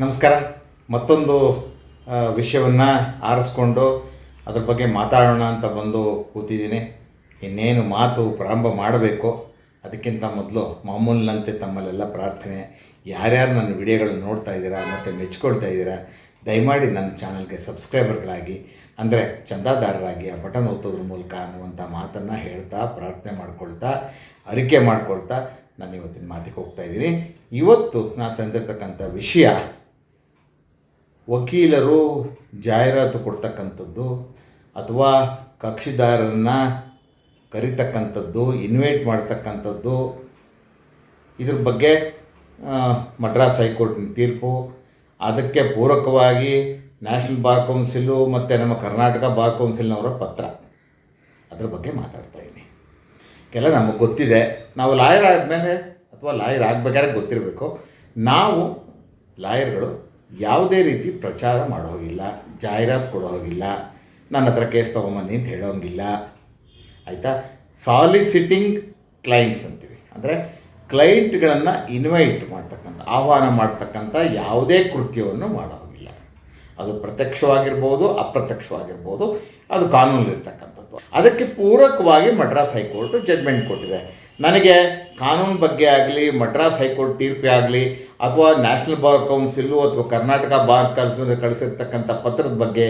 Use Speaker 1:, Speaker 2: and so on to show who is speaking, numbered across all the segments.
Speaker 1: ನಮಸ್ಕಾರ. ಮತ್ತೊಂದು ವಿಷಯವನ್ನು ಆರಿಸ್ಕೊಂಡು ಅದ್ರ ಬಗ್ಗೆ ಮಾತಾಡೋಣ ಅಂತ ಬಂದು ಕೂತಿದ್ದೀನಿ. ಇನ್ನೇನು ಮಾತು ಪ್ರಾರಂಭ ಮಾಡಬೇಕು? ಅದಕ್ಕಿಂತ ಮೊದಲು ಮಾಮೂಲಿನಂತೆ ತಮ್ಮಲ್ಲೆಲ್ಲ ಪ್ರಾರ್ಥನೆ. ಯಾರ್ಯಾರು ನನ್ನ ವಿಡಿಯೋಗಳನ್ನ ನೋಡ್ತಾ ಇದ್ದೀರಾ, ಮತ್ತು ಮೆಚ್ಕೊಳ್ತಾ ಇದ್ದೀರಾ, ದಯಮಾಡಿ ನನ್ನ ಚಾನಲ್ಗೆ ಸಬ್ಸ್ಕ್ರೈಬರ್ಗಳಾಗಿ, ಅಂದರೆ ಚಂದಾದಾರರಾಗಿ ಆ ಬಟನ್ ಒತ್ತೋದ್ರ ಮೂಲಕ ಅನ್ನುವಂಥ ಮಾತನ್ನು ಹೇಳ್ತಾ, ಪ್ರಾರ್ಥನೆ ಮಾಡ್ಕೊಳ್ತಾ, ಅರಿಕೆ ಮಾಡ್ಕೊಳ್ತಾ ನಾನು ಇವತ್ತಿನ ಮಾತಿಗೆ ಹೋಗ್ತಾ ಇದ್ದೀನಿ. ಇವತ್ತು ನಾನು ತಂದಿರ್ತಕ್ಕಂಥ ವಿಷಯ ವಕೀಲರು ಜಾಹೀರಾತು ಕೊಡ್ತಕ್ಕಂಥದ್ದು ಅಥವಾ ಕಕ್ಷಿದಾರರನ್ನು ಕರಿತಕ್ಕಂಥದ್ದು ಇನ್ವೈಟ್ ಮಾಡ್ತಕ್ಕಂಥದ್ದು, ಇದ್ರ ಬಗ್ಗೆ ಮಡ್ರಾಸ್ ಹೈಕೋರ್ಟಿನ ತೀರ್ಪು. ಅದಕ್ಕೆ ಪೂರಕವಾಗಿ ನ್ಯಾಷನಲ್ ಬಾರ್ ಕೌನ್ಸಿಲು ಮತ್ತು ನಮ್ಮ ಕರ್ನಾಟಕ ಬಾರ್ ಕೌನ್ಸಿಲ್ನವರ ಪತ್ರ. ಅದ್ರ ಬಗ್ಗೆ ಮಾತಾಡ್ತಾ ಇದ್ದೀನಿ. ಕೆಲ ನಮಗೆ ಗೊತ್ತಿದೆ. ನಾವು ಲಾಯರ್ ಆದಮೇಲೆ ಅಥವಾ ಲಾಯರ್ ಆಗಬೇಕಾದ್ರೆ ಗೊತ್ತಿರಬೇಕು. ನಾವು ಲಾಯರ್ಗಳು ಯಾವುದೇ ರೀತಿ ಪ್ರಚಾರ ಮಾಡೋ ಹೋಗಿಲ್ಲ ಜಾಹೀರಾತು ಕೊಡೋ ಹೋಗಿಲ್ಲ ನನ್ನ ಹತ್ರ ಕೇಸ್ ತೊಗೊಂಬನ್ನಿ ಅಂತ ಹೇಳೋಂಗಿಲ್ಲ. ಆಯಿತಾ? ಸಾಲಿಸಿಟಿಂಗ್ ಕ್ಲೈಂಟ್ಸ್ ಅಂತೀವಿ. ಅಂದರೆ ಕ್ಲೈಂಟ್ಗಳನ್ನು ಇನ್ವೈಟ್ ಮಾಡ್ತಕ್ಕಂಥ, ಆಹ್ವಾನ ಮಾಡ್ತಕ್ಕಂಥ ಯಾವುದೇ ಕೃತ್ಯವನ್ನು ಮಾಡೋ ಹೋಗಿಲ್ಲ ಅದು ಪ್ರತ್ಯಕ್ಷವಾಗಿರ್ಬೋದು, ಅಪ್ರತ್ಯಕ್ಷವಾಗಿರ್ಬೋದು, ಅದು ಕಾನೂನಲ್ಲಿರ್ತಕ್ಕಂಥದ್ದು ಅದಕ್ಕೆ ಪೂರಕವಾಗಿ ಮಡ್ರಾಸ್ ಹೈಕೋರ್ಟ್ ಜಡ್ಮೆಂಟ್ ಕೊಟ್ಟಿದೆ. ನನಗೆ ಕಾನೂನು ಬಗ್ಗೆ ಆಗಲಿ ಮಡ್ರಾಸ್ ಹೈಕೋರ್ಟ್ ತೀರ್ಪೇ ಆಗಲಿ, ಅಥವಾ ನ್ಯಾಷನಲ್ ಬಾರ್ ಕೌನ್ಸಿಲು ಅಥವಾ ಕರ್ನಾಟಕ ಬಾರ್ ಕೌನ್ಸಿಲ್ ಕಳಿಸಿರ್ತಕ್ಕಂಥ ಪತ್ರದ ಬಗ್ಗೆ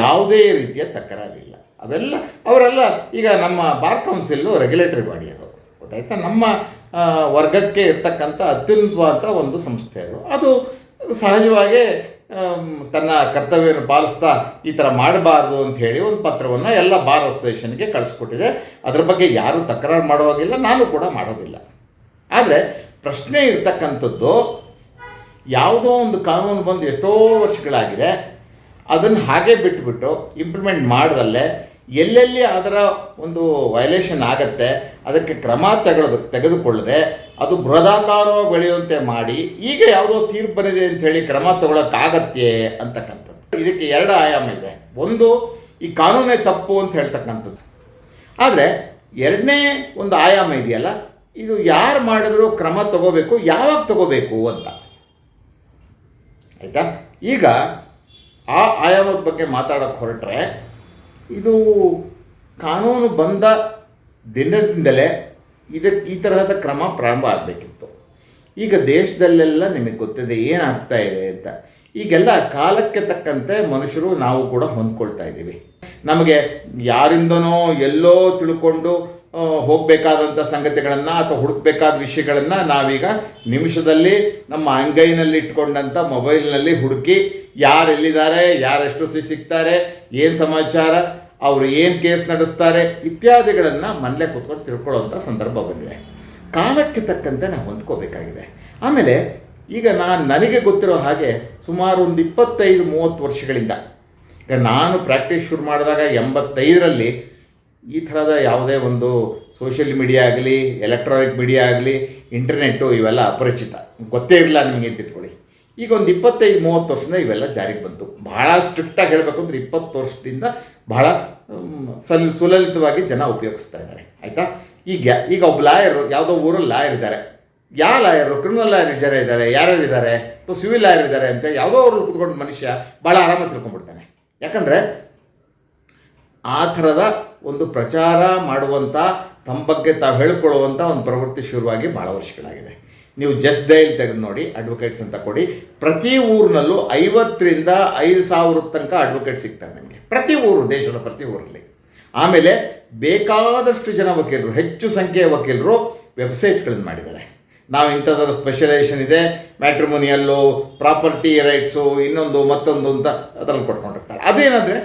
Speaker 1: ಯಾವುದೇ ರೀತಿಯ ತಕರಾರಿಲ್ಲ. ಅವೆಲ್ಲ, ಅವರೆಲ್ಲ ಈಗ ನಮ್ಮ ಬಾರ್ ಕೌನ್ಸಿಲ್ಲು ರೆಗ್ಯುಲೇಟರಿ ಬಾಡಿ ಅದು. ಗೊತ್ತಾಯ್ತಾ? ನಮ್ಮ ವರ್ಗಕ್ಕೆ ಇರ್ತಕ್ಕಂಥ ಅತ್ಯುನ್ನತವಾದ ಒಂದು ಸಂಸ್ಥೆ ಅದು. ಅದು ತನ್ನ ಕರ್ತವ್ಯವನ್ನು ಪಾಲಿಸ್ತಾ ಈ ಥರ ಮಾಡಬಾರ್ದು ಅಂತ ಹೇಳಿ ಒಂದು ಪತ್ರವನ್ನು ಎಲ್ಲ ಬಾರ್ ಅಸೋಸಿಯೇಷನ್ಗೆ ಕಳಿಸ್ಕೊಟ್ಟಿದೆ. ಅದ್ರ ಬಗ್ಗೆ ಯಾರೂ ತಕರಾರು ಮಾಡುವಾಗಿಲ್ಲ, ನಾನು ಕೂಡ ಮಾಡೋದಿಲ್ಲ. ಆದರೆ ಪ್ರಶ್ನೆ ಇರ್ತಕ್ಕಂಥದ್ದು, ಯಾವುದೋ ಒಂದು ಕಾನೂನು ಬಂದು ಎಷ್ಟೋ ವರ್ಷಗಳಾಗಿದೆ, ಅದನ್ನು ಹಾಗೆ ಬಿಟ್ಟುಬಿಟ್ಟು ಇಂಪ್ಲಿಮೆಂಟ್ ಮಾಡ್ದಲ್ಲೇ ಎಲ್ಲೆಲ್ಲಿ ಅದರ ಒಂದು ವಯಲೇಷನ್ ಆಗತ್ತೆ ಅದಕ್ಕೆ ಕ್ರಮ ತೆಗೆದು ತೆಗೆದುಕೊಳ್ಳದೆ ಅದು ಬೃಹದಾಕಾರ ಬೆಳೆಯುವಂತೆ ಮಾಡಿ ಈಗ ಯಾವುದೋ ತೀರ್ಪು ಬಂದಿದೆ ಅಂತ ಹೇಳಿ ಕ್ರಮ ತಗೊಳಕ್ಕಾಗತ್ತೆ ಅಂತಕ್ಕಂಥದ್ದು. ಇದಕ್ಕೆ ಎರಡು ಆಯಾಮ ಇದೆ. ಒಂದು, ಈ ಕಾನೂನೇ ತಪ್ಪು ಅಂತ ಹೇಳ್ತಕ್ಕಂಥದ್ದು. ಆದರೆ ಎರಡನೇ ಒಂದು ಆಯಾಮ ಇದೆಯಲ್ಲ, ಇದು ಯಾರು ಮಾಡಿದ್ರು ಕ್ರಮ ತಗೋಬೇಕು, ಯಾವಾಗ ತಗೋಬೇಕು ಅಂತ. ಆಯಿತಾ? ಈಗ ಆ ಆಯಾಮದ ಬಗ್ಗೆ ಮಾತಾಡೋಕ್ಕೆ ಹೊರಟ್ರೆ, ಇದು ಕಾನೂನು ಬಂದ ದಿನದಿಂದಲೇ ಇದಕ್ಕೆ ಈ ತರಹದ ಕ್ರಮ ಪ್ರಾರಂಭ ಆಗಬೇಕಿತ್ತು. ಈಗ ದೇಶದಲ್ಲೆಲ್ಲ ನಿಮಗೆ ಗೊತ್ತಿದೆ ಏನಾಗ್ತಾ ಇದೆ ಅಂತ. ಈಗೆಲ್ಲ ಕಾಲಕ್ಕೆ ತಕ್ಕಂತೆ ಮನುಷ್ಯರು ನಾವು ಕೂಡ ಹೊಂದ್ಕೊಳ್ತಾ ಇದ್ದೀವಿ. ನಮಗೆ ಯಾರಿಂದನೋ ಎಲ್ಲೋ ತಿಳ್ಕೊಂಡು ಹೋಗಬೇಕಾದಂಥ ಸಂಗತಿಗಳನ್ನು ಅಥವಾ ಹುಡುಕಬೇಕಾದ ವಿಷಯಗಳನ್ನು ನಾವೀಗ ನಿಮಿಷದಲ್ಲಿ ನಮ್ಮ ಅಂಗೈನಲ್ಲಿ ಇಟ್ಕೊಂಡಂಥ ಮೊಬೈಲ್ನಲ್ಲಿ ಹುಡುಕಿ ಯಾರು ಎಲ್ಲಿದ್ದಾರೆ ಯಾರೆಷ್ಟು ಸಿ ಸಿಗ್ತಾರೆ, ಏನು ಸಮಾಚಾರ ಅವರು ಏನು ಕೇಸ್ ನಡೆಸ್ತಾರೆ ಇತ್ಯಾದಿಗಳನ್ನು ಮನೇಲೆ ಕೂತ್ಕೊಂಡು ತಿಳ್ಕೊಳ್ಳೋವಂಥ ಸಂದರ್ಭ ಬಂದಿದೆ. ಕಾಲಕ್ಕೆ ತಕ್ಕಂತೆ ನಾವು ಹೊಂದ್ಕೋಬೇಕಾಗಿದೆ. ಆಮೇಲೆ ಈಗ ನಾನು ನನಗೆ ಗೊತ್ತಿರೋ ಹಾಗೆ ಸುಮಾರು ಒಂದು ಇಪ್ಪತ್ತೈದು, ಮೂವತ್ತು ವರ್ಷಗಳಿಂದ ಈಗ ನಾನು ಪ್ರಾಕ್ಟೀಸ್ ಶುರು ಮಾಡಿದಾಗ ಎಂಬತ್ತೈದರಲ್ಲಿ ಈ ಥರದ ಯಾವುದೇ ಒಂದು ಸೋಷಿಯಲ್ ಮೀಡಿಯಾ ಆಗಲಿ ಎಲೆಕ್ಟ್ರಾನಿಕ್ ಮೀಡಿಯಾ ಆಗಲಿ ಇಂಟರ್ನೆಟ್ಟು ಇವೆಲ್ಲ ಅಪರಿಚಿತ. ಗೊತ್ತೇ ಇರಲಿಲ್ಲ ನಿಮಗೆ ಅಂತ ಇಟ್ಕೊಳ್ಳಿ. ಈಗ ಒಂದು ಇಪ್ಪತ್ತೈದು, ಮೂವತ್ತು ವರ್ಷದಿಂದ ಇವೆಲ್ಲ ಜಾರಿಗೆ ಬಂತು. ಭಾಳ ಸ್ಟ್ರಿಕ್ಟಾಗಿ ಹೇಳಬೇಕು ಅಂದರೆ ಇಪ್ಪತ್ತು ವರ್ಷದಿಂದ ಬಹಳ ಸಲ್, ಸುಲಲಿತವಾಗಿ ಜನ ಉಪಯೋಗಿಸ್ತಾ ಇದ್ದಾರೆ. ಆಯಿತಾ? ಈಗ ಈಗ ಒಬ್ಬ ಲಾಯರು, ಯಾವುದೋ ಊರಲ್ಲಿ ಲಾಯರ್ ಇದ್ದಾರೆ. ಯಾವ ಲಾಯರು? ಕ್ರಿಮಿನಲ್ ಲಾಯರ್ ಜನ ಇದ್ದಾರೆ. ಯಾರ್ಯಾರು ಇದ್ದಾರೆ? ಅಥವಾ ಸಿವಿಲ್ ಲಾಯರ್ ಇದ್ದಾರೆ ಅಂತ ಯಾವುದೋ ಅವ್ರಲ್ಲಿ ಕುತ್ಕೊಂಡು ಮನುಷ್ಯ ಭಾಳ ಆರಾಮಾಗಿ ತಿಳ್ಕೊಂಡ್ಬಿಡ್ತಾನೆ. ಯಾಕಂದರೆ ಆ ಥರದ ಒಂದು ಪ್ರಚಾರ ಮಾಡುವಂಥ ತಮ್ಮ ಬಗ್ಗೆ ತಾವು ಹೇಳ್ಕೊಳ್ಳುವಂಥ ಒಂದು ಪ್ರವೃತ್ತಿ ಶುರುವಾಗಿ ಭಾಳ ವರ್ಷಗಳಾಗಿದೆ. ನೀವು ಜಸ್ಟ್ ಡೈಲ್ ತೆಗೆದು ನೋಡಿ ಅಡ್ವೊಕೇಟ್ಸ್ ಅಂತ ಕೊಡಿ. ಪ್ರತಿ ಊರಿನಲ್ಲೂ ಐವತ್ತರಿಂದ ಐದು ಸಾವಿರದ ತನಕ ಅಡ್ವೊಕೇಟ್ ಸಿಗ್ತಾರೆ ನಿಮಗೆ. ಪ್ರತಿ ಊರು, ದೇಶದ ಪ್ರತಿ ಊರಲ್ಲಿ. ಆಮೇಲೆ ಬೇಕಾದಷ್ಟು ಜನ ವಕೀಲರು, ಹೆಚ್ಚು ಸಂಖ್ಯೆಯ ವಕೀಲರು ವೆಬ್ಸೈಟ್ಗಳನ್ನು ಮಾಡಿದ್ದಾರೆ. ನಾವು ಇಂಥದ್ರ ಸ್ಪೆಷಲೈಸೇಷನ್ ಇದೆ ಮ್ಯಾಟ್ರಿಮೋನಿಯಲ್ಲು ಪ್ರಾಪರ್ಟಿ ರೈಟ್ಸು ಇನ್ನೊಂದು, ಮತ್ತೊಂದು ಅಂತ ಅದರಲ್ಲಿ ಕೊಟ್ಕೊಂಡಿರ್ತಾರೆ. ಅದೇನಂದರೆ,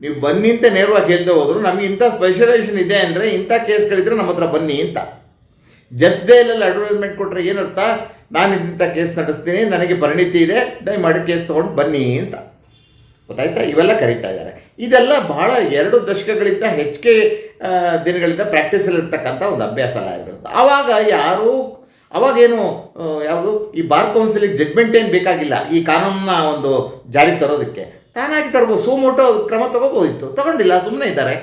Speaker 1: ನೀವು ಬನ್ನಿ ಅಂತ ನೇರವಾಗಿ ಹೇಳ್ದೆ ಹೋದ್ರು, ನಮಗೆ ಇಂಥ ಸ್ಪೆಷಲೈಸೇಷನ್ ಇದೆ ಅಂದರೆ ಇಂಥ ಕೇಸ್ಗಳಿದ್ರೆ ನಮ್ಮ ಹತ್ರ ಬನ್ನಿ ಅಂತ. ಜಸ್ಟ್ ಡೇಲಲ್ಲಿ ಅಡ್ವರ್ಟೈಸ್ಮೆಂಟ್ ಕೊಟ್ಟರೆ ಏನರ್ಥ? ನಾನು ಇಂಥ ಕೇಸ್ ನಡೆಸ್ತೀನಿ, ನನಗೆ ಪರಿಣಿತಿ ಇದೆ, ದಯಮಾಡಿ ಕೇಸ್ ತೊಗೊಂಡು ಬನ್ನಿ ಅಂತ. ಗೊತ್ತಾಯ್ತಾ? ಇವೆಲ್ಲ ಕರೀತಾ ಇದ್ದಾರೆ. ಇದೆಲ್ಲ ಬಹಳ ಎರಡು ದಶಕಗಳಿಂದ ಹೆಚ್ಚಿಗೆ ದಿನಗಳಿಂದ ಪ್ರಾಕ್ಟೀಸಲ್ಲಿ ಇರ್ತಕ್ಕಂಥ ಒಂದು ಅಭ್ಯಾಸ ಆಗಿರುತ್ತೆ. ಆವಾಗ ಯಾರೂ ಅವಾಗೇನು ಯಾವುದು, ಈ ಬಾರ್ ಕೌನ್ಸಿಲಿಗೆ ಜಡ್ಮೆಂಟ್ ಏನು ಬೇಕಾಗಿಲ್ಲ. ಈ ಕಾನೂನನ್ನ ಒಂದು ಜಾರಿ ತರೋದಕ್ಕೆ. ತಾನಾಗಿ ತರ್ಬೋದು. ಸುಮೋಟೋ ಕ್ರಮ ತಗೋಬೋದಿತ್ತು. ತಗೊಂಡಿಲ್ಲ ಸುಮ್ಮನೆ ಇದ್ದಾರೆ.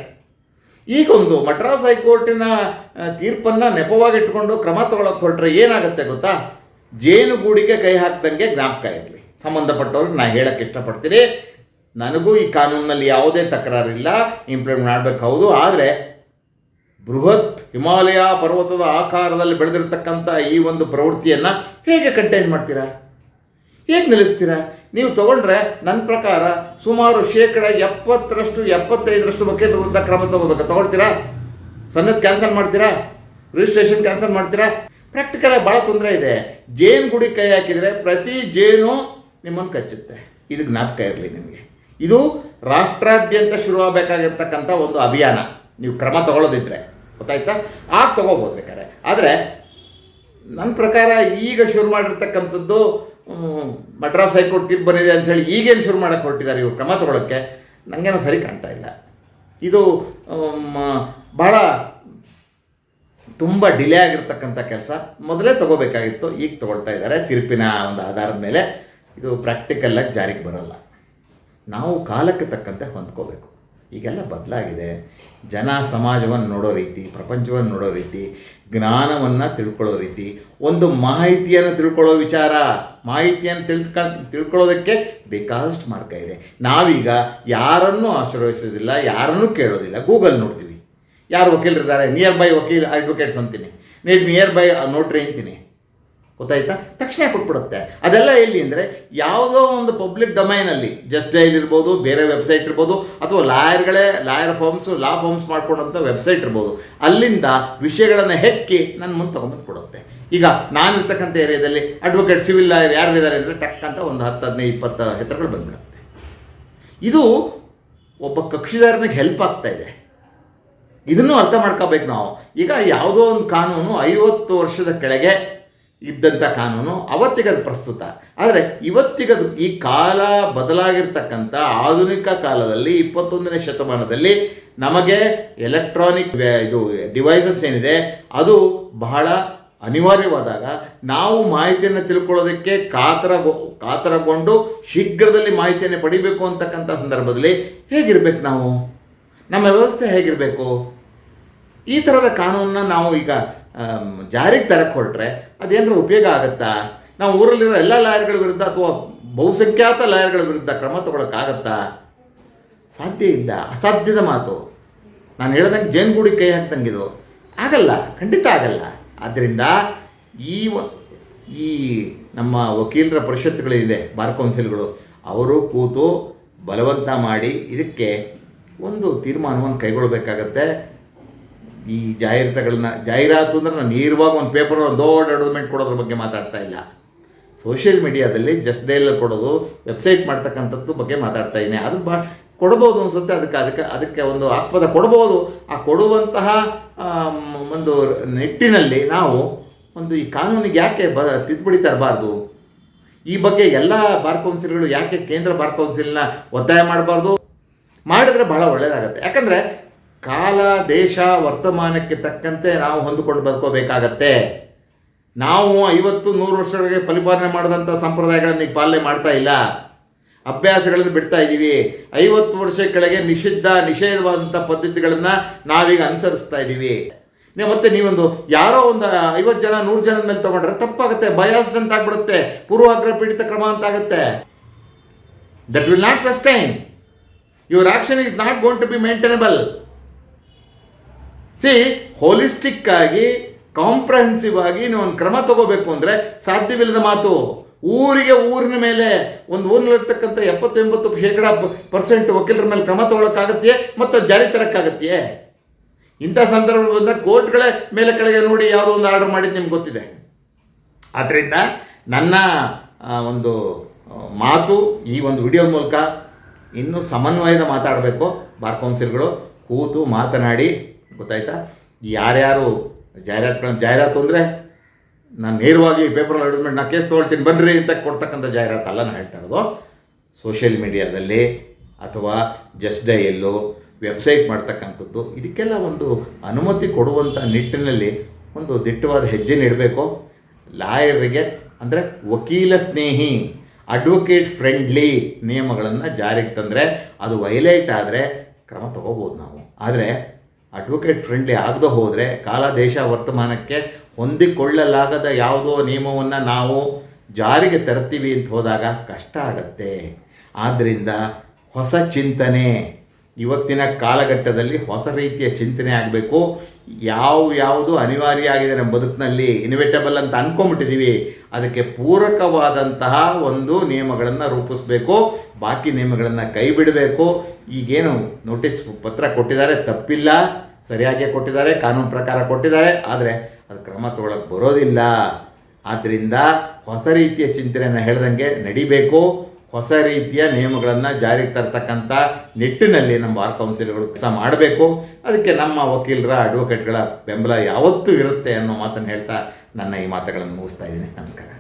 Speaker 1: ಈಗೊಂದು ಮಡ್ರಾಸ್ ಹೈಕೋರ್ಟಿನ ತೀರ್ಪನ್ನು ನೆಪವಾಗಿಟ್ಕೊಂಡು ಕ್ರಮ ತಗೊಳಕ್ಕೆ ಹೊರಟ್ರೆ ಏನಾಗುತ್ತೆ ಗೊತ್ತಾ? ಜೇನುಗೂಡಿಗೆ ಕೈ ಹಾಕ್ದಂಗೆ ಜ್ಞಾಪಕ ಇರಲಿ. ಸಂಬಂಧಪಟ್ಟವ್ರಿಗೆ ನಾನು ಹೇಳಕ್ಕೆ ಇಷ್ಟಪಡ್ತೀನಿ. ನನಗೂ ಈ ಕಾನೂನಿನಲ್ಲಿ ಯಾವುದೇ ತಕರಾರಿಲ್ಲ. ಇಂಪ್ಲಿಮೆಂಟ್ ಮಾಡಬೇಕು, ಹೌದು. ಆದರೆ ಬೃಹತ್ ಹಿಮಾಲಯ ಪರ್ವತದ ಆಕಾರದಲ್ಲಿ ಬೆಳೆದಿರತಕ್ಕಂಥ ಈ ಒಂದು ಪ್ರವೃತ್ತಿಯನ್ನು ಹೇಗೆ ಕಂಟೈನ್ ಮಾಡ್ತೀರಾ? ಹೇಗೆ ನಿಲ್ಲಿಸ್ತೀರಾ? ನೀವು ತಗೊಂಡ್ರೆ ನನ್ನ ಪ್ರಕಾರ ಸುಮಾರು ಶೇಕಡ ಎಪ್ಪತ್ತರಷ್ಟು, ಎಪ್ಪತ್ತೈದರಷ್ಟು ಬಗ್ಗೆ ವಿರುದ್ಧ ಕ್ರಮ ತಗೋಬೇಕು. ತಗೊಳ್ತೀರಾ? ಸನ್ನದ್ ಕ್ಯಾನ್ಸಲ್ ಮಾಡ್ತೀರಾ? ರಿಜಿಸ್ಟ್ರೇಷನ್ ಕ್ಯಾನ್ಸಲ್ ಮಾಡ್ತೀರಾ? ಪ್ರಾಕ್ಟಿಕಲ್ ಭಾಳ ತೊಂದರೆ ಇದೆ. ಜೇನು ಗುಡಿ ಕೈ ಹಾಕಿದರೆ ಪ್ರತಿ ಜೇನು ನಿಮ್ಮನ್ನು ಕಚ್ಚುತ್ತೆ. ಇದು ಜ್ಞಾಪಕ ಇರಲಿ ನಿಮಗೆ. ಇದು ರಾಷ್ಟ್ರಾದ್ಯಂತ ಶುರುವಾಗಬೇಕಾಗಿರ್ತಕ್ಕಂಥ ಒಂದು ಅಭಿಯಾನ. ನೀವು ಕ್ರಮ ತಗೊಳ್ಳೋದಿದ್ರೆ. ಗೊತ್ತಾಯ್ತಾ? ಆಗ ತಗೋಬೋದು ಬೇಕಾದ್ರೆ. ಆದರೆ ನನ್ನ ಪ್ರಕಾರ ಈಗ ಶುರು ಮಾಡಿರ್ತಕ್ಕಂಥದ್ದು ಮಡ್ರಾಸ್ ಹೈಕೋರ್ಟ್ ತೀರ್ಪು ಬಂದಿದೆ ಅಂಥೇಳಿ ಈಗೇನು ಶುರು ಮಾಡೋಕ್ಕೆ ಹೊರಟಿದ್ದಾರೆ ಇವರು ಕ್ರಮ ತಗೊಳ್ಳೋಕ್ಕೆ ನನಗೇನೋ ಸರಿ ಕಾಣ್ತಾ ಇಲ್ಲ. ಇದು ಬಹಳ ತುಂಬ ಡಿಲೇ ಆಗಿರ್ತಕ್ಕಂಥ ಕೆಲಸ. ಮೊದಲೇ ತಗೋಬೇಕಾಗಿತ್ತು, ಈಗ ತಗೊಳ್ತಾ ಇದ್ದಾರೆ ತೀರ್ಪಿನ ಒಂದು ಆಧಾರದ ಮೇಲೆ. ಇದು ಪ್ರಾಕ್ಟಿಕಲ್ಲಾಗಿ ಜಾರಿಗೆ ಬರೋಲ್ಲ. ನಾವು ಕಾಲಕ್ಕೆ ತಕ್ಕಂತೆ ಹೊಂದ್ಕೋಬೇಕು. ಈಗೆಲ್ಲ ಬದಲಾಗಿದೆ. ಜನ ಸಮಾಜವನ್ನು ನೋಡೋ ರೀತಿ, ಪ್ರಪಂಚವನ್ನು ನೋಡೋ ರೀತಿ, ಜ್ಞಾನವನ್ನು ತಿಳ್ಕೊಳ್ಳೋ ರೀತಿ, ಒಂದು ಮಾಹಿತಿಯನ್ನು ತಿಳ್ಕೊಳ್ಳೋ ವಿಚಾರ, ಮಾಹಿತಿಯನ್ನು ತಿಳ್ಕ, ತಿಳ್ಕೊಳ್ಳೋದಕ್ಕೆ ಬೇಕಾದಷ್ಟು ಮಾರ್ಗ ಇದೆ. ನಾವೀಗ ಯಾರನ್ನೂ ಆಶ್ರಯಿಸೋದಿಲ್ಲ, ಯಾರನ್ನೂ ಕೇಳೋದಿಲ್ಲ. ಗೂಗಲ್ ನೋಡ್ತೀವಿ. ಯಾರು ವಕೀಲರಿದ್ದಾರೆ? ನಿಯರ್ ಬೈ ವಕೀಲ್ ಅಡ್ವೊಕೇಟ್ಸ್ ಅಂತೀನಿ. ನೀಡ್ ನಿಯರ್ ಬೈ ನೋಟ್ರಿ ಅಂತೀನಿ. ಗೊತ್ತಾಯ್ತಾ? ತಕ್ಷಣ ಕೊಟ್ಬಿಡುತ್ತೆ. ಅದೆಲ್ಲ ಎಲ್ಲಿ ಅಂದರೆ ಯಾವುದೋ ಒಂದು ಪಬ್ಲಿಕ್ ಡೊಮೈನಲ್ಲಿ ಜಸ್ಟ್ ಡೈಲ್ ಇರ್ಬೋದು, ಬೇರೆ ವೆಬ್ಸೈಟ್ ಇರ್ಬೋದು, ಅಥವಾ ಲಾಯರ್ಗಳೇ, ಲಾಯರ್ ಫಾರ್ಮ್ಸು, ಲಾ ಫಾರ್ಮ್ಸ್ ಮಾಡ್ಕೊಂಡಂಥ ವೆಬ್ಸೈಟ್ ಇರ್ಬೋದು. ಅಲ್ಲಿಂದ ವಿಷಯಗಳನ್ನು ಹೆಕ್ಕಿ ನನ್ನ ಮುಂದೆ ತೊಗೊಂಬಂದು ಕೊಡುತ್ತೆ. ಈಗ ನಾನಿರ್ತಕ್ಕಂಥ ಏರಿಯಾದಲ್ಲಿ ಅಡ್ವೊಕೇಟ್ ಸಿವಿಲ್ ಲಾಯರ್ ಯಾರಿದ್ದಾರೆ ಅಂದರೆ ಟಕ್ ಅಂತ ಒಂದು ಹತ್ತು, ಹದಿನೈದು, ಇಪ್ಪತ್ತು ಹೆಸರುಗಳು ಬಂದ್ಬಿಡುತ್ತೆ. ಇದು ಒಬ್ಬ ಕಕ್ಷಿದಾರನಿಗೆ ಹೆಲ್ಪ್ ಆಗ್ತಾ ಇದೆ. ಇದನ್ನು ಅರ್ಥ ಮಾಡ್ಕೋಬೇಕು ನಾವು. ಈಗ ಯಾವುದೋ ಒಂದು ಕಾನೂನು ಐವತ್ತು ವರ್ಷದ ಕೆಳಗೆ ಇದ್ದಂಥ ಕಾನೂನು ಅವತ್ತಿಗದು ಪ್ರಸ್ತುತ. ಆದರೆ ಇವತ್ತಿಗದು ಈ ಕಾಲ ಬದಲಾಗಿರ್ತಕ್ಕಂಥ ಆಧುನಿಕ ಕಾಲದಲ್ಲಿ ಇಪ್ಪತ್ತೊಂದನೇ ಶತಮಾನದಲ್ಲಿ ನಮಗೆ ಎಲೆಕ್ಟ್ರಾನಿಕ್ ಇದು ಡಿವೈಸಸ್ ಏನಿದೆ, ಅದು ಬಹಳ ಅನಿವಾರ್ಯವಾದಾಗ ನಾವು ಮಾಹಿತಿಯನ್ನು ತಿಳ್ಕೊಳ್ಳೋದಕ್ಕೆ ಕಾತರ, ಕಾತರಗೊಂಡು ಶೀಘ್ರದಲ್ಲಿ ಮಾಹಿತಿಯನ್ನು ಪಡಿಬೇಕು ಅಂತಕ್ಕಂಥ ಸಂದರ್ಭದಲ್ಲಿ ಹೇಗಿರ್ಬೇಕು ನಾವು? ನಮ್ಮ ವ್ಯವಸ್ಥೆ ಹೇಗಿರಬೇಕು? ಈ ಥರದ ಕಾನೂನನ್ನ ನಾವು ಈಗ ಜಾರಿಗೆ ತರಕ್ಕೆ ಹೊರಟ್ರೆ ಅದೇನಾದ್ರೂ ಉಪಯೋಗ ಆಗುತ್ತಾ? ನಾವು ಊರಲ್ಲಿರೋ ಎಲ್ಲ ಲಾಯರ್ಗಳ ವಿರುದ್ಧ ಅಥವಾ ಬಹುಸಂಖ್ಯಾತ ಲಾಯರ್ಗಳ ವಿರುದ್ಧ ಕ್ರಮ ತಗೊಳಕ್ಕಾಗತ್ತಾ ಸಾಧ್ಯ ಇಲ್ಲ, ಅಸಾಧ್ಯದ ಮಾತು. ನಾನು ಹೇಳ್ದಂಗೆ ಜೇನುಗೂಡಿ ಕೈ ಹಾಕ್ದಂಗಿದು. ಆಗಲ್ಲ, ಖಂಡಿತ ಆಗಲ್ಲ. ಆದ್ದರಿಂದ ಈ ಈ ನಮ್ಮ ವಕೀಲರ ಪರಿಷತ್ತುಗಳಿದೆ ಬಾರ್ ಕೌನ್ಸಿಲ್ಗಳು. ಅವರು ಕೂತು ಬಲವಂತ ಮಾಡಿ ಇದಕ್ಕೆ ಒಂದು ತೀರ್ಮಾನವನ್ನು ಕೈಗೊಳ್ಳಬೇಕಾಗತ್ತೆ ಈ ಜಾಹೀರಾತುಗಳನ್ನ, ಜಾಹೀರಾತು ಅಂದ್ರೆ ನಾನು ನೇರವಾಗಿ ಒಂದು ಪೇಪರ್ ಒಂದು ದೊಡ್ಡ ಅಡ್ವರ್ಟೈಸ್ಮೆಂಟ್ ಕೊಡೋದ್ರ ಬಗ್ಗೆ ಮಾತಾಡ್ತಾ ಇಲ್ಲ. ಸೋಷಿಯಲ್ ಮೀಡಿಯಾದಲ್ಲಿ ಜಸ್ಟ್ ಡೈಲಲ್ಲಿ ಕೊಡೋದು ವೆಬ್ಸೈಟ್ ಮಾಡ್ತಕ್ಕಂಥದ್ದು ಬಗ್ಗೆ ಮಾತಾಡ್ತಾ ಇದ್ದೀನಿ. ಅದು ಬಾ, ಕೊಡ್ಬೋದು ಅನ್ಸುತ್ತೆ. ಅದಕ್ಕೆ ಅದಕ್ಕೆ ಅದಕ್ಕೆ ಒಂದು ಆಸ್ಪದ ಕೊಡ್ಬೋದು. ಆ ಕೊಡುವಂತಹ ಒಂದು ನಿಟ್ಟಿನಲ್ಲಿ ನಾವು ಒಂದು ಈ ಕಾನೂನಿಗೆ ಯಾಕೆ ಬ, ತಿದ್ದುಪಡಿ ತರಬಾರ್ದು? ಈ ಬಗ್ಗೆ ಎಲ್ಲ ಬಾರ್ ಕೌನ್ಸಿಲ್ಗಳು ಯಾಕೆ ಕೇಂದ್ರ ಬಾರ್ ಕೌನ್ಸಿಲ್ನ ಒತ್ತಾಯ ಮಾಡಬಾರ್ದು? ಮಾಡಿದ್ರೆ ಬಹಳ ಒಳ್ಳೆಯದಾಗುತ್ತೆ ಯಾಕಂದರೆ ಕಾಲ, ದೇಶ, ವರ್ತಮಾನಕ್ಕೆ ತಕ್ಕಂತೆ ನಾವು ಹೊಂದಿಕೊಂಡು ಬದುಕೋಬೇಕಾಗತ್ತೆ ನಾವು ಐವತ್ತು, ನೂರು ವರ್ಷಗಳಿಗೆ ಪರಿಪಾಲನೆ ಮಾಡಿದಂಥ ಸಂಪ್ರದಾಯಗಳನ್ನು ಈಗ ಪಾಲನೆ ಮಾಡ್ತಾ ಇಲ್ಲ. ಅಭ್ಯಾಸಗಳನ್ನು ಬಿಡ್ತಾ ಇದ್ದೀವಿ. ಐವತ್ತು ವರ್ಷ ಕೆಳಗೆ ನಿಷಿದ್ಧ ನಿಷೇಧವಾದಂಥ ಪದ್ಧತಿಗಳನ್ನು ನಾವೀಗ ಅನುಸರಿಸ್ತಾ ಇದ್ದೀವಿ. ಮತ್ತೆ ನೀವೊಂದು ಯಾರೋ ಒಂದು ಐವತ್ತು ಜನ, ನೂರು ಜನ ಮೇಲೆ ತಗೊಂಡ್ರೆ ತಪ್ಪಾಗುತ್ತೆ, ಬಯಾಸದಂತ ಆಗ್ಬಿಡುತ್ತೆ. ಪೂರ್ವಾಗ್ರಹ ಪೀಡಿತ ಕ್ರಮ ಅಂತ ಆಗುತ್ತೆ. That will not sustain your action is not going to be maintainable see holistic ಆಗಿ ಕಾಂಪ್ರಹೆನ್ಸಿವ್ ಆಗಿ ನೀವು ಒಂದು ಕ್ರಮ ತಗೋಬೇಕು ಅಂದರೆ ಸಾಧ್ಯವಿಲ್ಲದ ಮಾತು. ಊರಿಗೆ ಊರಿನ ಮೇಲೆ ಒಂದು ಊರಿನಲ್ಲಿರ್ತಕ್ಕಂಥ ಎಪ್ಪತ್ತು ಎಂಬತ್ತು ಶೇಕಡ ಪರ್ಸೆಂಟ್ ವಕೀಲರ ಮೇಲೆ ಕ್ರಮ ತಗೊಳಕ್ಕಾಗತ್ತೆಯೇ ಮತ್ತು ಜಾರಿ ತರೋಕ್ಕಾಗತ್ತೆಯೇ ಇಂಥ ಸಂದರ್ಭ ಬಂದಾಗ ಕೋರ್ಟ್ಗಳೇ ಮೇಲೆ ಕೆಳಗೆ ನೋಡಿ ಯಾವುದೋ ಒಂದು ಆರ್ಡರ್ ಮಾಡಿದ್ದು ನಿಮ್ಗೆ ಗೊತ್ತಿದೆ. ಆದ್ದರಿಂದ ನನ್ನ ಒಂದು ಮಾತು ಈ ಒಂದು ವಿಡಿಯೋ ಮೂಲಕ ಇನ್ನೂ ಸಮನ್ವಯದ ಮಾತಾಡಬೇಕು. ಬಾರ್ ಕೌನ್ಸಿಲ್ಗಳು ಕೂತು ಮಾತನಾಡಿ ಗೊತ್ತಾಯ್ತಾ? ಯಾರ್ಯಾರು ಜಾಹೀರಾತುಗಳನ್ನ, ಜಾಹೀರಾತು ಅಂದರೆ ನಾನು ನೇರವಾಗಿ ಪೇಪರಲ್ಲಿ ಅಡ್ವರ್ಟೈಸ್ಮೆಂಟ್ ನಾ ಕೇಸ್ ತೊಗೊಳ್ತೀನಿ ಬನ್ನಿರಿ ಅಂತ ಕೊಡ್ತಕ್ಕಂಥ ಜಾಹೀರಾತು ಅಲ್ಲ ನಾನು ಹೇಳ್ತಾ ಇರೋದು. ಸೋಷಿಯಲ್ ಮೀಡಿಯಾದಲ್ಲಿ ಅಥವಾ ಜಸ್ಟ್ ಡೈಯಲ್ಲೋ ವೆಬ್ಸೈಟ್ ಮಾಡ್ತಕ್ಕಂಥದ್ದು, ಇದಕ್ಕೆಲ್ಲ ಒಂದು ಅನುಮತಿ ಕೊಡುವಂಥ ನಿಟ್ಟಿನಲ್ಲಿ ಒಂದು ದಿಟ್ಟವಾದ ಹೆಜ್ಜೆ ನೀಡಬೇಕು. ಲಾಯರಿಗೆ ಅಂದರೆ ವಕೀಲ ಸ್ನೇಹಿ ಅಡ್ವೊಕೇಟ್ ಫ್ರೆಂಡ್ಲಿ ನಿಯಮಗಳನ್ನು ಜಾರಿಗೆ ತಂದರೆ ಅದು ವೈಲೇಟ್ ಆದರೆ ಕ್ರಮ ತಗೋಬೋದು ನಾವು. ಆದರೆ ಅಡ್ವೊಕೇಟ್ ಫ್ರೆಂಡ್ಲಿ ಆಗದೆ ಹೋದರೆ ಕಾಲ ದೇಶ ವರ್ತಮಾನಕ್ಕೆ ಹೊಂದಿಕೊಳ್ಳಲಾಗದ ಯಾವುದೋ ನಿಯಮವನ್ನು ನಾವು ಜಾರಿಗೆ ತರ್ತೀವಿ ಅಂತ ಹೋದಾಗ ಕಷ್ಟ ಆಗತ್ತೆ. ಆದ್ದರಿಂದ ಹೊಸ ಚಿಂತನೆ. ಇವತ್ತಿನ ಕಾಲಘಟ್ಟದಲ್ಲಿ ಹೊಸ ರೀತಿಯ ಚಿಂತನೆ ಆಗಬೇಕು. ಯಾವ ಯಾವುದು ಅನಿವಾರ್ಯ ಆಗಿದೆ ನಮ್ಮ ಬದುಕಿನಲ್ಲಿ ಇನ್ವೆಟಬಲ್ ಅಂತ ಅಂದ್ಕೊಂಬಿಟ್ಟಿದ್ದೀವಿ ಅದಕ್ಕೆ ಪೂರಕವಾದಂತಹ ಒಂದು ನಿಯಮಗಳನ್ನು ರೂಪಿಸಬೇಕು. ಬಾಕಿ ನಿಯಮಗಳನ್ನು ಕೈ ಬಿಡಬೇಕು. ಈಗೇನು ನೋಟಿಸ್ ಪತ್ರ ಕೊಟ್ಟಿದ್ದಾರೆ, ತಪ್ಪಿಲ್ಲ. ಸರಿಯಾಗಿ ಕೊಟ್ಟಿದ್ದಾರೆ, ಕಾನೂನು ಪ್ರಕಾರ ಕೊಟ್ಟಿದ್ದಾರೆ. ಆದರೆ ಅದು ಕ್ರಮ ತೊಗೊಳಕ್ಕೆ ಬರೋದಿಲ್ಲ. ಆದ್ದರಿಂದ ಹೊಸ ರೀತಿಯ ಚಿಂತನೆಯನ್ನು ಹೇಳ್ದಂಗೆ ನಡಿಬೇಕು. ಹೊಸ ರೀತಿಯ ನಿಯಮಗಳನ್ನು ಜಾರಿಗೆ ತರ್ತಕ್ಕಂಥ ನಿಟ್ಟಿನಲ್ಲಿ ನಮ್ಮ ಬಾರ್ ಕೌನ್ಸಿಲ್ಗಳು ಕೆಲಸ ಮಾಡಬೇಕು. ಅದಕ್ಕೆ ನಮ್ಮ ವಕೀಲರ ಅಡ್ವೊಕೇಟ್ಗಳ ಬೆಂಬಲ ಯಾವತ್ತೂ ಇರುತ್ತೆ ಅನ್ನೋ ಮಾತನ್ನು ಹೇಳ್ತಾ ನನ್ನ ಈ ಮಾತುಗಳನ್ನು ಮುಗಿಸ್ತಾ ಇದ್ದೀನಿ. ನಮಸ್ಕಾರ.